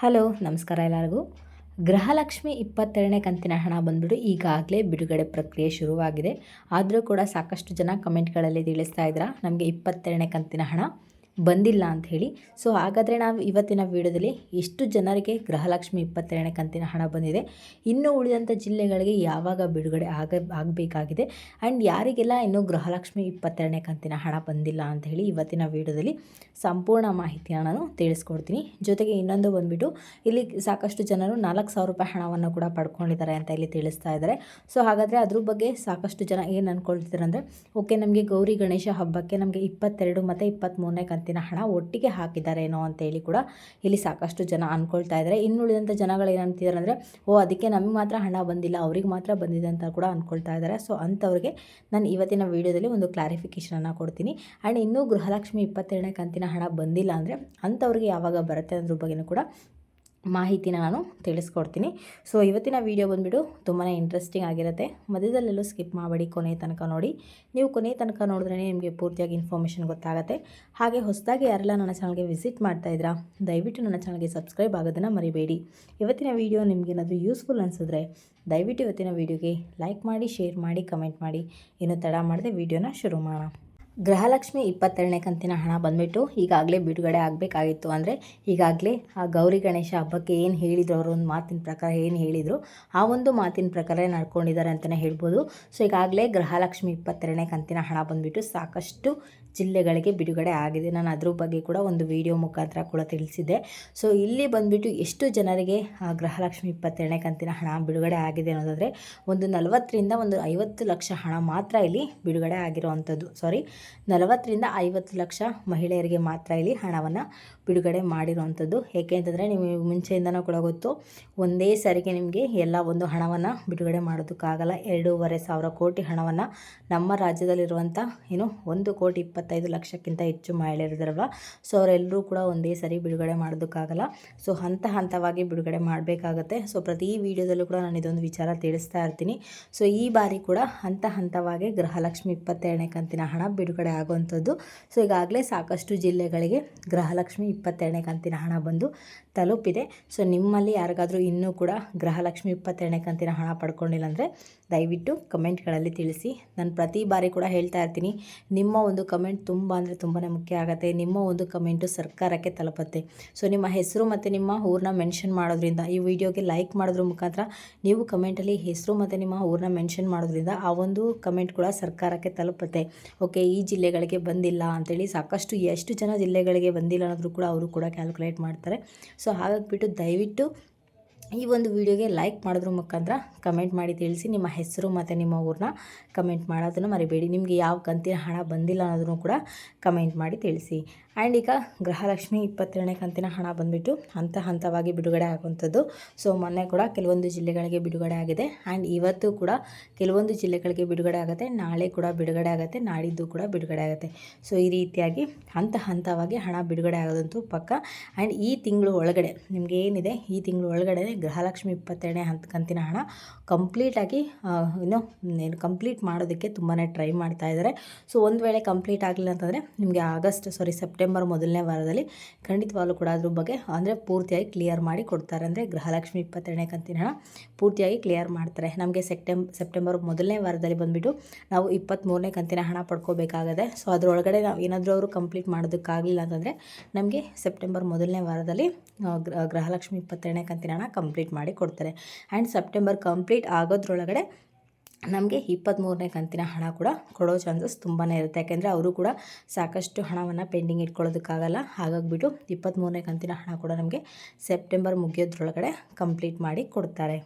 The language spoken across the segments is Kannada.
ಹಲೋ, ನಮಸ್ಕಾರ ಎಲ್ಲರಿಗೂ. ಗೃಹಲಕ್ಷ್ಮಿ ಇಪ್ಪತ್ತೆರಡನೇ ಕಂತಿನ ಹಣ ಬಂದ್ಬಿಟ್ಟು ಈಗಾಗಲೇ ಬಿಡುಗಡೆ ಪ್ರಕ್ರಿಯೆ ಶುರುವಾಗಿದೆ. ಆದರೂ ಕೂಡ ಸಾಕಷ್ಟು ಜನ ಕಮೆಂಟ್ಗಳಲ್ಲಿ ತಿಳಿಸ್ತಾ ಇದ್ದೀರಾ, ನಮಗೆ ಇಪ್ಪತ್ತೆರಡನೇ ಕಂತಿನ ಹಣ. ಬಂದಿಲ್ಲ ಅಂತ ಹೇಳಿ. ಸೊ ಹಾಗಾದರೆ ನಾವು ಇವತ್ತಿನ ವಿಡಿಯೋದಲ್ಲಿ ಎಷ್ಟು ಜನರಿಗೆ ಗೃಹಲಕ್ಷ್ಮಿ ಇಪ್ಪತ್ತೆರಡನೇ ಕಂತಿನ ಹಣ ಬಂದಿದೆ, ಇನ್ನೂ ಉಳಿದಂಥ ಜಿಲ್ಲೆಗಳಿಗೆ ಯಾವಾಗ ಬಿಡುಗಡೆ ಆಗ, ಆಗಬೇಕಾಗಿದೆ ಆ್ಯಂಡ್ ಯಾರಿಗೆಲ್ಲ ಇನ್ನೂ ಗೃಹಲಕ್ಷ್ಮಿ ಇಪ್ಪತ್ತೆರಡನೇ ಕಂತಿನ ಹಣ ಬಂದಿಲ್ಲ ಅಂತ ಹೇಳಿ ಇವತ್ತಿನ ವಿಡಿಯೋದಲ್ಲಿ ಸಂಪೂರ್ಣ ಮಾಹಿತಿಯನ್ನು ನಾನು ತಿಳಿಸ್ಕೊಡ್ತೀನಿ. ಜೊತೆಗೆ ಇನ್ನೊಂದು ಬಂದುಬಿಟ್ಟು, ಇಲ್ಲಿ ಸಾಕಷ್ಟು ಜನರು ನಾಲ್ಕು ಸಾವಿರ ರೂಪಾಯಿ ಹಣವನ್ನು ಕೂಡ ಪಡ್ಕೊಂಡಿದ್ದಾರೆ ಅಂತ ಇಲ್ಲಿ ತಿಳಿಸ್ತಾ ಇದ್ದಾರೆ. ಸೊ ಹಾಗಾದರೆ ಅದ್ರ ಬಗ್ಗೆ ಸಾಕಷ್ಟು ಜನ ಏನು ಅಂದ್ಕೊಳ್ತಿದ್ದಾರೆ ಅಂದರೆ ಓಕೆ, ನಮಗೆ ಗೌರಿ ಗಣೇಶ ಹಬ್ಬಕ್ಕೆ ನಮಗೆ ಇಪ್ಪತ್ತೆರಡು ಮತ್ತು ಇಪ್ಪತ್ತ್ಮೂರನೇ ಕಂತಿನ ಹಣ ಒಟ್ಟಿಗೆ ಹಾಕಿದ್ದಾರೇನೋ ಅಂತೇಳಿ ಕೂಡ ಇಲ್ಲಿ ಸಾಕಷ್ಟು ಜನ ಅಂದ್ಕೊಳ್ತಾ ಇದ್ದಾರೆ ಇನ್ನುಳಿದಂಥ ಜನಗಳು ಏನಂತಿದ್ದಾರೆ ಅಂದರೆ ಓ, ಅದಕ್ಕೆ ನಮಗೆ ಮಾತ್ರ ಹಣ ಬಂದಿಲ್ಲ, ಅವ್ರಿಗೆ ಮಾತ್ರ ಬಂದಿದೆ ಅಂತ ಕೂಡ ಅಂದ್ಕೊಳ್ತಾ ಇದ್ದಾರೆ ಸೊ, ಅಂಥವ್ರಿಗೆ ನಾನು ಇವತ್ತಿನ ವೀಡಿಯೋದಲ್ಲಿ ಒಂದು ಕ್ಲಾರಿಫಿಕೇಷನನ್ನು ಕೊಡ್ತೀನಿ. ಆ್ಯಂಡ್ ಇನ್ನೂ ಗೃಹಲಕ್ಷ್ಮಿ ಇಪ್ಪತ್ತೆರಡನೇ ಕಂತಿನ ಹಣ ಬಂದಿಲ್ಲ ಅಂದರೆ, ಅಂಥವ್ರಿಗೆ ಯಾವಾಗ ಬರುತ್ತೆ ಅದ್ರ ಬಗ್ಗೆಯೂ ಕೂಡ ಮಾಹಿತಿನ ನಾನು ತಿಳಿಸ್ಕೊಡ್ತೀನಿ. ಸೊ ಇವತ್ತಿನ ವೀಡಿಯೋ ಬಂದುಬಿಟ್ಟು ತುಂಬಾ ಇಂಟ್ರೆಸ್ಟಿಂಗ್ ಆಗಿರುತ್ತೆ. ಮಧ್ಯದಲ್ಲೆಲ್ಲೂ ಸ್ಕಿಪ್ ಮಾಡಬೇಡಿ ಕೊನೆ ತನಕ ನೋಡಿ. ನೀವು ಕೊನೆ ತನಕ ನೋಡಿದ್ರೇ ನಿಮಗೆ ಪೂರ್ತಿಯಾಗಿ ಇನ್ಫಾರ್ಮೇಷನ್ ಗೊತ್ತಾಗುತ್ತೆ. ಹಾಗೆ ಹೊಸದಾಗಿ ಯಾರೆಲ್ಲ ನನ್ನ ಚಾನಲ್ಗೆ ವಿಸಿಟ್ ಮಾಡ್ತಾ ಇದ್ರಾ, ದಯವಿಟ್ಟು ನನ್ನ ಚಾನಲ್ಗೆ ಸಬ್ಸ್ಕ್ರೈಬ್ ಆಗೋದನ್ನು ಮರಿಬೇಡಿ. ಇವತ್ತಿನ ವೀಡಿಯೋ ನಿಮಗೇನಾದರೂ ಯೂಸ್ಫುಲ್ ಅನಿಸಿದ್ರೆ, ದಯವಿಟ್ಟು ಇವತ್ತಿನ ವೀಡಿಯೋಗೆ ಲೈಕ್ ಮಾಡಿ ಶೇರ್ ಮಾಡಿ ಕಮೆಂಟ್ ಮಾಡಿ. ಏನು ತಡ ಮಾಡದೆ ವಿಡಿಯೋನ ಶುರು ಮಾಡೋಣ. ಗೃಹಲಕ್ಷ್ಮಿ ಇಪ್ಪತ್ತೆರಡನೇ ಕಂತಿನ ಹಣ ಬಂದುಬಿಟ್ಟು ಈಗಾಗಲೇ ಬಿಡುಗಡೆ ಆಗಬೇಕಾಗಿತ್ತು ಅಂದರೆ ಈಗಾಗಲೇ ಆ ಗೌರಿ ಗಣೇಶ ಹಬ್ಬಕ್ಕೆ ಏನು ಹೇಳಿದ್ರು ಅವರು, ಒಂದು ಮಾತಿನ ಪ್ರಕಾರ ಏನು ಹೇಳಿದರು, ಆ ಒಂದು ಮಾತಿನ ಪ್ರಕಾರ ನಡ್ಕೊಂಡಿದ್ದಾರೆ ಅಂತಲೇ ಹೇಳ್ಬೋದು. ಸೊ ಈಗಾಗಲೇ ಗೃಹಲಕ್ಷ್ಮಿ ಇಪ್ಪತ್ತೆರಡನೇ ಕಂತಿನ ಹಣ ಬಂದುಬಿಟ್ಟು ಸಾಕಷ್ಟು ಜಿಲ್ಲೆಗಳಿಗೆ ಬಿಡುಗಡೆ ಆಗಿದೆ. ನಾನು ಅದ್ರ ಬಗ್ಗೆ ಕೂಡ ಒಂದು ವಿಡಿಯೋ ಮುಖಾಂತರ ಕೂಡ ತಿಳಿಸಿದ್ದೆ. ಸೊ ಇಲ್ಲಿ ಬಂದುಬಿಟ್ಟು ಎಷ್ಟು ಜನರಿಗೆ ಆ ಗೃಹಲಕ್ಷ್ಮಿ ಇಪ್ಪತ್ತೆರಡನೇ ಕಂತಿನ ಹಣ ಬಿಡುಗಡೆ ಆಗಿದೆ ಅನ್ನೋದಾದರೆ, ಒಂದು ನಲವತ್ತರಿಂದ ಒಂದು ಐವತ್ತು ಲಕ್ಷ ಹಣ ಮಾತ್ರ ಇಲ್ಲಿ ಬಿಡುಗಡೆ ಆಗಿರುವಂಥದ್ದು. ಸಾರಿ ನಲವತ್ತರಿಂದ ಐವತ್ತು ಲಕ್ಷ ಮಹಿಳೆಯರಿಗೆ ಮಾತ್ರ ಇಲ್ಲಿ ಹಣವನ್ನು ಬಿಡುಗಡೆ ಮಾಡಿರುವಂಥದ್ದು. ಏಕೆ ಅಂತಂದರೆ ನಿಮಗೆ ಮುಂಚೆಯಿಂದನೂ ಕೂಡ ಗೊತ್ತು, ಒಂದೇ ಸಾರಿಗೆ ನಿಮಗೆ ಎಲ್ಲ ಒಂದು ಹಣವನ್ನು ಬಿಡುಗಡೆ ಮಾಡೋದಕ್ಕಾಗಲ್ಲ. ಎರಡೂವರೆ ಸಾವಿರ ಕೋಟಿ ಹಣವನ್ನು ನಮ್ಮ ರಾಜ್ಯದಲ್ಲಿರುವಂಥ ಏನು ಒಂದು ಕೋಟಿ ಇಪ್ಪತ್ತೈದು ಲಕ್ಷಕ್ಕಿಂತ ಹೆಚ್ಚು ಮಹಿಳೆಯರಿದ್ದಾರಲ್ವ ಸೊ ಅವರೆಲ್ಲರೂ ಕೂಡ ಒಂದೇ ಸರಿ ಬಿಡುಗಡೆ ಮಾಡೋದಕ್ಕಾಗಲ್ಲ. ಸೊ ಹಂತ ಹಂತವಾಗಿ ಬಿಡುಗಡೆ ಮಾಡಬೇಕಾಗತ್ತೆ. ಸೊ ಪ್ರತಿ ವಿಡಿಯೋದಲ್ಲೂ ಕೂಡ ನಾನು ಇದೊಂದು ವಿಚಾರ ತಿಳಿಸ್ತಾ ಇರ್ತೀನಿ. ಸೊ ಈ ಬಾರಿ ಕೂಡ ಹಂತ ಹಂತವಾಗಿ ಗೃಹಲಕ್ಷ್ಮಿ ಇಪ್ಪತ್ತೆರಡನೇ ಕಂತಿನ ಹಣ ಬಿಡುಗಡೆ ಆಗುವಂಥದ್ದು. ಸೊ ಈಗಾಗಲೇ ಸಾಕಷ್ಟು ಜಿಲ್ಲೆಗಳಿಗೆ ಗೃಹಲಕ್ಷ್ಮಿ ಇಪ್ಪತ್ತೆರಡನೇ ಕಂತಿನ ಹಣ ಬಂದು ತಲುಪಿದೆ. ಸೊ, ನಿಮ್ಮಲ್ಲಿ ಯಾರಿಗಾದರೂ ಇನ್ನೂ ಕೂಡ ಗೃಹಲಕ್ಷ್ಮಿ ಇಪ್ಪತ್ತೆರಡನೇ ಕಂತಿನ ಹಣ ಪಡ್ಕೊಂಡಿಲ್ಲ ಅಂದರೆ ದಯವಿಟ್ಟು ಕಮೆಂಟ್ಗಳಲ್ಲಿ ತಿಳಿಸಿ. ನಾನು ಪ್ರತಿ ಬಾರಿ ಕೂಡ ಹೇಳ್ತಾ ಇರ್ತೀನಿ, ನಿಮ್ಮ ಒಂದು ಕಮೆಂಟ್ ತುಂಬ ಅಂದರೆ ತುಂಬಾ ಮುಖ್ಯ ಆಗುತ್ತೆ. ನಿಮ್ಮ ಒಂದು ಕಮೆಂಟು ಸರ್ಕಾರಕ್ಕೆ ತಲುಪುತ್ತೆ. ಸೊ, ನಿಮ್ಮ ಹೆಸರು ಮತ್ತು ನಿಮ್ಮ ಊರನ್ನ ಮೆನ್ಷನ್ ಮಾಡೋದ್ರಿಂದ, ಈ ವಿಡಿಯೋಗೆ ಲೈಕ್ ಮಾಡೋದ್ರ ಮುಖಾಂತರ ನೀವು ಕಮೆಂಟಲ್ಲಿ ಹೆಸರು ಮತ್ತು ನಿಮ್ಮ ಊರನ್ನ ಮೆನ್ಷನ್ ಮಾಡೋದ್ರಿಂದ ಆ ಒಂದು ಕಮೆಂಟ್ ಕೂಡ ಸರ್ಕಾರಕ್ಕೆ ತಲುಪುತ್ತೆ. ಓಕೆ, ಈ ಜಿಲ್ಲೆಗಳಿಗೆ ಬಂದಿಲ್ಲ ಅಂತೇಳಿ ಸಾಕಷ್ಟು ಎಷ್ಟು ಜನ ಜಿಲ್ಲೆಗಳಿಗೆ ಬಂದಿಲ್ಲ ಅನ್ನೋದ್ರು ಕೂಡ ಅವರು ಕೂಡ ಕ್ಯಾಲ್ಕುಲೇಟ್ ಮಾಡ್ತಾರೆ. ಸೊ ಹಾಗಾಗಿಬಿಟ್ಟು ದಯವಿಟ್ಟು ಈ ಒಂದು ವಿಡಿಯೋಗೆ ಲೈಕ್ ಮಾಡಿದ್ರ ಮುಖಾಂತರ ಕಮೆಂಟ್ ಮಾಡಿ ತಿಳಿಸಿ. ನಿಮ್ಮ ಹೆಸರು ಮತ್ತು ನಿಮ್ಮ ಊರನ್ನ ಕಮೆಂಟ್ ಮಾಡೋದನ್ನು ಮರಿಬೇಡಿ. ನಿಮಗೆ ಯಾವ ಕಂತಿನ ಹಣ ಬಂದಿಲ್ಲ ಅನ್ನೋದನ್ನು ಕೂಡ ಕಮೆಂಟ್ ಮಾಡಿ ತಿಳಿಸಿ. ಆ್ಯಂಡ್ ಈಗ ಗೃಹಲಕ್ಷ್ಮಿ ಇಪ್ಪತ್ತೆರಡನೇ ಕಂತಿನ ಹಣ ಬಂದುಬಿಟ್ಟು ಹಂತ ಹಂತವಾಗಿ ಬಿಡುಗಡೆ ಆಗುವಂಥದ್ದು. ಸೊ ಮೊನ್ನೆ ಕೂಡ ಕೆಲವೊಂದು ಜಿಲ್ಲೆಗಳಿಗೆ ಬಿಡುಗಡೆ ಆಗಿದೆ. ಆ್ಯಂಡ್ ಇವತ್ತು ಕೂಡ ಕೆಲವೊಂದು ಜಿಲ್ಲೆಗಳಿಗೆ ಬಿಡುಗಡೆ ಆಗುತ್ತೆ. ನಾಳೆ ಕೂಡ ಬಿಡುಗಡೆ ಆಗುತ್ತೆ. ನಾಡಿದ್ದು ಕೂಡ ಬಿಡುಗಡೆ ಆಗುತ್ತೆ. ಸೊ ಈ ರೀತಿಯಾಗಿ ಹಂತ ಹಂತವಾಗಿ ಹಣ ಬಿಡುಗಡೆ ಆಗೋದಂತೂ ಪಕ್ಕ. ಆ್ಯಂಡ್ ಈ ತಿಂಗಳು ಒಳಗಡೆ ನಿಮಗೆ ಏನಿದೆ? ಈ ತಿಂಗಳು ಒಳಗಡೆ ಗೃಹಲಕ್ಷ್ಮಿ ಇಪ್ಪತ್ತೆರಡನೇ ಹಂತ ಕಂತಿನ ಹಣ ಕಂಪ್ಲೀಟಾಗಿ ಏನು ಕಂಪ್ಲೀಟ್ ಮಾಡೋದಕ್ಕೆ ತುಂಬಾ ಟ್ರೈ ಮಾಡ್ತಾ ಇದ್ದಾರೆ. ಸೊ, ಒಂದು ವೇಳೆ ಕಂಪ್ಲೀಟ್ ಆಗಲಿಲ್ಲ ಅಂತಂದರೆ ನಿಮಗೆ ಆಗಸ್ಟ್ ಸಾರಿ ಸೆಪ್ಟೆಂಬರ್ ಮೊದಲನೇ ವಾರದಲ್ಲಿ ಖಂಡಿತವಾಗಲೂ ಕೂಡ ಅದ್ರ ಬಗ್ಗೆ, ಅಂದರೆ ಪೂರ್ತಿಯಾಗಿ ಕ್ಲಿಯರ್ ಮಾಡಿ ಕೊಡ್ತಾರೆ. ಅಂದರೆ ಗೃಹಲಕ್ಷ್ಮಿ ಇಪ್ಪತ್ತೆರಡನೇ ಕಂತಿನ ಹಣ ಪೂರ್ತಿಯಾಗಿ ಕ್ಲಿಯರ್ ಮಾಡ್ತಾರೆ. ನಮಗೆ ಸೆಪ್ಟೆಂಬ್, ಸೆಪ್ಟೆಂಬರ್ ಮೊದಲನೇ ವಾರದಲ್ಲಿ ಬಂದುಬಿಟ್ಟು ನಾವು ಇಪ್ಪತ್ತ್ಮೂರನೇ ಕಂತಿನ ಹಣ ಪಡ್ಕೋಬೇಕಾಗದೆ, ಸೊ, ಅದರೊಳಗಡೆ ನಾವು ಏನಾದರೂ ಅವರು ಕಂಪ್ಲೀಟ್ ಮಾಡೋದಕ್ಕಾಗಲಿಲ್ಲ ಅಂತಂದರೆ ನಮಗೆ ಸೆಪ್ಟೆಂಬರ್ ಮೊದಲನೇ ವಾರದಲ್ಲಿ ಗೃಹಲಕ್ಷ್ಮಿ ಇಪ್ಪತ್ತೆರಡನೇ ಕಂತಿನ ಹಣ ಕಂಪ್ಲೀಟ್ ಮಾಡಿ ಕೊಡ್ತಾರೆ. ಆ್ಯಂಡ್ ಸೆಪ್ಟೆಂಬರ್ ಕಂಪ್ಲೀಟ್ ಆಗೋದ್ರೊಳಗಡೆ ನಮಗೆ ಇಪ್ಪತ್ತ್ಮೂರನೇ ಕಂತಿನ ಹಣ ಕೂಡ ಕೊಡೋ ಚಾನ್ಸಸ್ ತುಂಬಾ ಇರುತ್ತೆ. ಯಾಕೆಂದರೆ ಅವರು ಕೂಡ ಸಾಕಷ್ಟು ಹಣವನ್ನು ಪೆಂಡಿಂಗ್ ಇಟ್ಕೊಳ್ಳೋದಕ್ಕಾಗಲ್ಲ. ಹಾಗಾಗಿಬಿಟ್ಟು ಇಪ್ಪತ್ತ್ಮೂರನೇ ಕಂತಿನ ಹಣ ಕೂಡ ನಮಗೆ ಸೆಪ್ಟೆಂಬರ್ ಮುಗಿಯೋದ್ರೊಳಗಡೆ ಕಂಪ್ಲೀಟ್ ಮಾಡಿ ಕೊಡ್ತಾರೆ.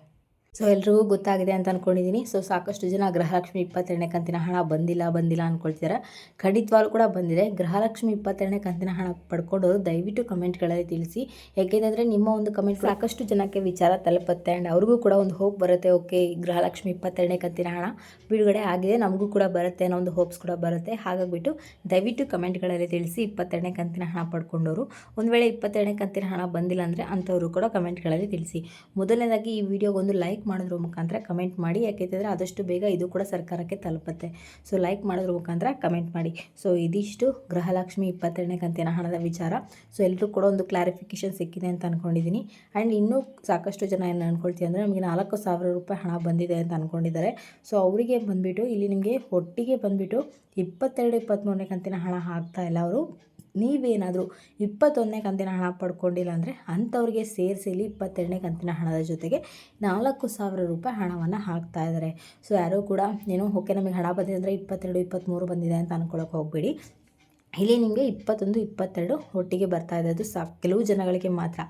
ಸೊ ಎಲ್ರಿಗೂ ಗೊತ್ತಾಗಿದೆ ಅಂತ ಅಂದ್ಕೊಂಡಿದ್ದೀನಿ ಸೊ ಸಾಕಷ್ಟು ಜನ ಗೃಹಲಕ್ಷ್ಮಿ ಇಪ್ಪತ್ತೆರಡನೇ ಕಂತಿನ ಹಣ ಬಂದಿಲ್ಲ ಬಂದಿಲ್ಲ ಅಂದ್ಕೊಳ್ತಿದ್ದಾರೆ ಖಂಡಿತವಾಗ್ಲೂ ಕೂಡ ಬಂದಿದೆ. ಗೃಹಲಕ್ಷ್ಮಿ ಇಪ್ಪತ್ತೆರಡನೇ ಕಂತಿನ ಹಣ ಪಡ್ಕೊಂಡವರು ದಯವಿಟ್ಟು ಕಮೆಂಟ್ಗಳಲ್ಲಿ ತಿಳಿಸಿ. ಯಾಕೆಂದರೆ ನಿಮ್ಮ ಒಂದು ಕಮೆಂಟ್ ಸಾಕಷ್ಟು ಜನಕ್ಕೆ ವಿಚಾರ ತಲುಪುತ್ತೆ ಆ್ಯಂಡ್ ಅವ್ರಿಗೂ ಕೂಡ ಒಂದು ಹೋಪ್ ಬರುತ್ತೆ, ಓಕೆ, ಗೃಹಲಕ್ಷ್ಮಿ ಇಪ್ಪತ್ತೆರಡನೇ ಕಂತಿನ ಹಣ ಬಿಡುಗಡೆ ಆಗಿದೆ, ನಮಗೂ ಕೂಡ ಬರುತ್ತೆ ಅನ್ನೋ ಒಂದು ಹೋಪ್ಸ್ ಕೂಡ ಬರುತ್ತೆ. ಹಾಗಾಗಿಬಿಟ್ಟು ದಯವಿಟ್ಟು ಕಮೆಂಟ್ಗಳಲ್ಲಿ ತಿಳಿಸಿ ಇಪ್ಪತ್ತೆರಡನೇ ಕಂತಿನ ಹಣ ಪಡ್ಕೊಂಡವರು ಒಂದು ವೇಳೆ ಇಪ್ಪತ್ತೆರಡನೇ ಕಂತಿನ ಹಣ ಬಂದಿಲ್ಲ ಅಂದರೆ ಅಂಥವರು ಕೂಡ ಕಮೆಂಟ್ಗಳಲ್ಲಿ ತಿಳಿಸಿ. ಮೊದಲನೇದಾಗಿ ಈ ವಿಡಿಯೋಗೊಂದು ಲೈಕ್ ಲೈಕ್ ಮಾಡೋದ್ರ ಮುಖಾಂತರ ಕಮೆಂಟ್ ಮಾಡಿ. ಯಾಕೆಂತಂದರೆ ಆದಷ್ಟು ಬೇಗ ಇದು ಕೂಡ ಸರ್ಕಾರಕ್ಕೆ ತಲುಪುತ್ತೆ. ಸೊ ಲೈಕ್ ಮಾಡೋದ್ರ ಮುಖಾಂತರ ಕಮೆಂಟ್ ಮಾಡಿ. ಸೊ ಇದಿಷ್ಟು ಗೃಹಲಕ್ಷ್ಮಿ ಇಪ್ಪತ್ತೆರಡನೇ ಕಂತಿನ ಹಣದ ವಿಚಾರ. ಸೊ ಎಲ್ಲರೂ ಕೂಡ ಒಂದು ಕ್ಲಾರಿಫಿಕೇಷನ್ ಸಿಕ್ಕಿದೆ ಅಂತ ಅಂದ್ಕೊಂಡಿದ್ದೀನಿ ಆ್ಯಂಡ್ ಇನ್ನೂ ಸಾಕಷ್ಟು ಜನ ಏನು ಅಂದ್ಕೊಳ್ತೀವಿ ಅಂದರೆ ನಮಗೆ ನಾಲ್ಕು ಸಾವಿರ ರೂಪಾಯಿ ಹಣ ಬಂದಿದೆ ಅಂತ ಅಂದ್ಕೊಂಡಿದ್ದಾರೆ ಸೊ ಅವರಿಗೆ ಬಂದುಬಿಟ್ಟು, ಇಲ್ಲಿ ನಿಮಗೆ ಒಟ್ಟಿಗೆ ಬಂದುಬಿಟ್ಟು ಇಪ್ಪತ್ತೆರಡು ಇಪ್ಪತ್ತ್ಮೂರನೇ ಕಂತಿನ ಹಣ ಹಾಕ್ತಾ ಇಲ್ಲ ಅವರು. ನೀವೇನಾದರೂ ಇಪ್ಪತ್ತೊಂದನೇ ಕಂತಿನ ಹಣ ಪಡ್ಕೊಂಡಿಲ್ಲ ಅಂದರೆ ಅಂಥವ್ರಿಗೆ ಸೇರಿಸಿಲಿ ಇಪ್ಪತ್ತೆರಡನೇ ಕಂತಿನ ಹಣದ ಜೊತೆಗೆ ನಾಲ್ಕು ಸಾವಿರ ರೂಪಾಯಿ ಹಣವನ್ನು ಹಾಕ್ತಾ ಇದ್ದಾರೆ. ಸೊ ಯಾರೂ ಕೂಡ ಏನು ಓಕೆ ನಮಗೆ ಹಣ ಬಂದಿದೆ ಅಂದರೆ ಇಪ್ಪತ್ತೆರಡು ಇಪ್ಪತ್ತ್ಮೂರು ಬಂದಿದೆ ಅಂತ ಅಂದ್ಕೊಳಕ್ಕೆ ಹೋಗಬೇಡಿ. ಇಲ್ಲಿ ನಿಮಗೆ ಇಪ್ಪತ್ತೊಂದು, ಇಪ್ಪತ್ತೆರಡು ಒಟ್ಟಿಗೆ ಬರ್ತಾ ಇದೆ ಅದು ಸಾ ಕೆಲವು ಜನಗಳಿಗೆ ಮಾತ್ರ.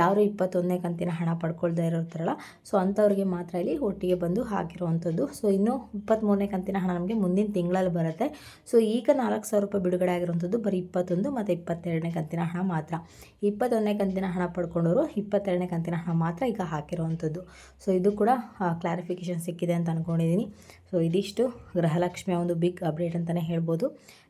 ಯಾರು ಇಪ್ಪತ್ತೊಂದನೇ ಕಂತಿನ ಹಣ ಪಡ್ಕೊಳ್ದೇ ಇರೋರ್ತಾರಲ್ಲ ಸೊ ಅಂಥವ್ರಿಗೆ ಮಾತ್ರ ಇಲ್ಲಿ ಒಟ್ಟಿಗೆ ಬಂದು ಹಾಕಿರುವಂಥದ್ದು. ಸೊ ಇನ್ನು ಇಪ್ಪತ್ತ್ಮೂರನೇ ಕಂತಿನ ಹಣ ನಮಗೆ ಮುಂದಿನ ತಿಂಗಳಲ್ಲಿ ಬರುತ್ತೆ. ಸೊ ಈಗ ನಾಲ್ಕು ಸಾವಿರ ರೂಪಾಯಿ ಬಿಡುಗಡೆ ಆಗಿರುವಂಥದ್ದು ಬರೀ ಇಪ್ಪತ್ತೊಂದು ಮತ್ತು ಇಪ್ಪತ್ತೆರಡನೇ ಕಂತಿನ ಹಣ ಮಾತ್ರ. ಇಪ್ಪತ್ತೊಂದನೇ ಕಂತಿನ ಹಣ ಪಡ್ಕೊಂಡವರು ಇಪ್ಪತ್ತೆರಡನೇ ಕಂತಿನ ಹಣ ಮಾತ್ರ ಈಗ ಹಾಕಿರುವಂಥದ್ದು. ಸೊ ಇದು ಕೂಡ ಕ್ಲಾರಿಫಿಕೇಷನ್ ಸಿಕ್ಕಿದೆ ಅಂತ ಅಂದ್ಕೊಂಡಿದ್ದೀನಿ ಸೊ ಇದಿಷ್ಟು ಗೃಹಲಕ್ಷ್ಮಿಯ ಒಂದು ಬಿಗ್ ಅಪ್ಡೇಟ್ ಅಂತಲೇ ಹೇಳ್ಬೋದು.